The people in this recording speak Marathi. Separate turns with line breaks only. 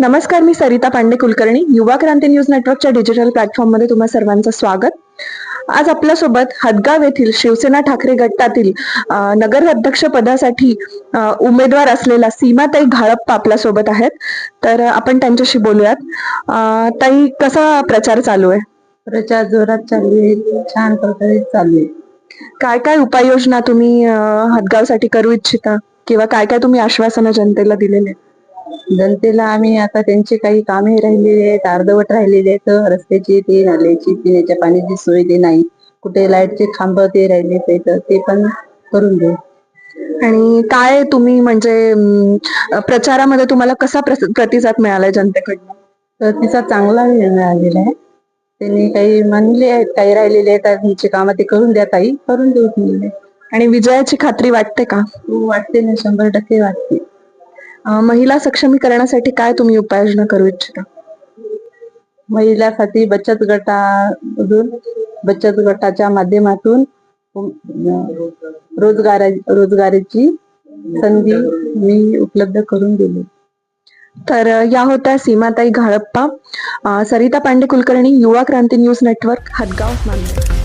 नमस्कार मी सरिता पांडे कुलकर्णी युवा क्रांती न्यूज नेटवर्कच्या डिजिटल प्लॅटफॉर्ममध्ये तुम्हा सर्वांचं स्वागत. आज आपल्यासोबत हदगाव येथील शिवसेना ठाकरे गटातील नगर अध्यक्ष पदासाठी उमेदवार असलेला सीमाताई घाळप्पा आपल्यासोबत आहेत. तर आपण त्यांच्याशी बोलूयात. ताई कसा प्रचार चालू आहे?
प्रचार जोरात चालू आहे. छान प्रकारे चालू आहे.
काय काय उपाययोजना तुम्ही हदगावसाठी करू इच्छिता? किंवा काय काय तुम्ही आश्वासनं जनतेला दिलेले?
जनतेला आम्ही आता त्यांचे काही कामे राहिलेले आहेत अर्धवट राहिलेले आहेत. रस्त्याची ते नाल्याची पिण्याच्या पाण्याची सोय ते नाही. कुठे लाईटचे खांब ते राहिले तर ते पण करून देऊ.
आणि काय तुम्ही म्हणजे प्रचारामध्ये तुम्हाला कसा प्रस- प्रतिसाद मिळालाय जनतेकडनं?
तर तिचा चांगला वेळ मिळालेला आहे. त्यांनी काही म्हणले आहेत काही राहिलेले आहेत तुमचे काम ते करून द्या ताई. करून देऊ म्हणले
आणि विजयाची खात्री वाटते का?
वाटते ना शंभर टक्के वाटते.
महिला सक्षमीकरणासाठी काय तुम्ही उपाययोजना करू इच्छिता?
महिलासाठी बचत गटामधून बचत गटाच्या माध्यमातून रोजगारा रोजगाराची संधी मी उपलब्ध करून दिली.
तर या होत्या सीमाताई Ghalappa. Sarita Pandey Kulkarni Yuva Kranti news network Hadgaon Nanded.